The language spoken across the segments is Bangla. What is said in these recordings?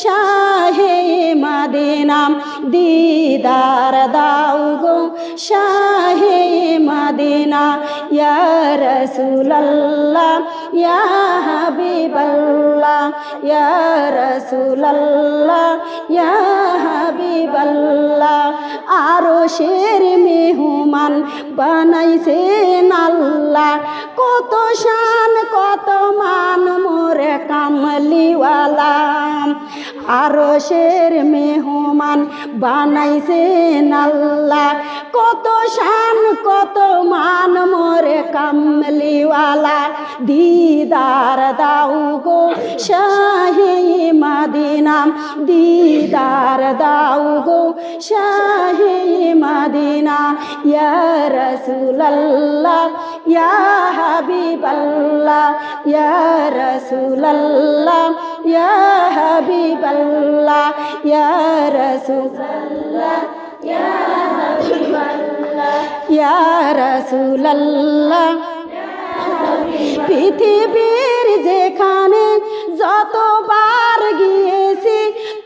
শাহে মাদিনাম দিদার দাও গো, শাহে মাদিনা ইয়া রসুল্লাহ ইয়া হাবিবাল্লাহ, ইয়া রসুল্লাহ ইয়া হাবিবাল্লাহ। আরও শের মেহমান বানাইছেন আল্লাহ। কত শান, কত মান, মোরে কামলিওয়ালা। আরও শের মেহমান বানাইছেন আল্লাহ কত শান, কত মান, মোরে কামলিওয়ালা। দিদার দাও গো শাহে মাদিনাম, দিদার দাও গো শাহে মাদিনা ইয়া রসুল্লাহ ইয়া হাবিবাল্লাহ, ইয়া ইয়া হাবিবাল্লাহ ইয়া রসুল্লাহ ইয়া হাবিবাল্লাহ ইয়া রসুল্লাহ পৃথিবীর যেখানে যতবার গিয়েছি,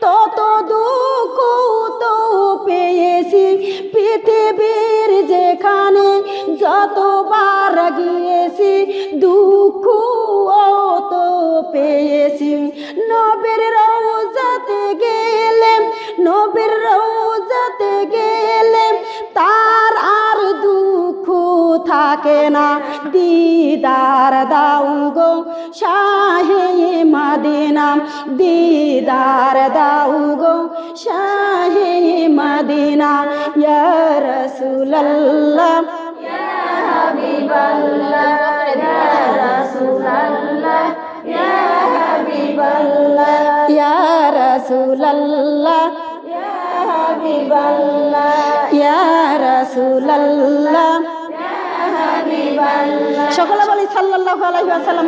তত দুঃখ তো পেয়েছি। পৃথিবীর যেখানে যতবার গিয়েছি, দুঃখ রৌজাতে গেলে তার আর দুঃখ থাকে না। দিদার দাও গো শাহে মাদিনা, দিদার দাও গো শাহে মাদিনা। ইয়া রসুল্লাহ ইয়া হাবিবাল্লাহ সকলে বলি সাল্লাহ আলাইহি ওয়াসাল্লাম।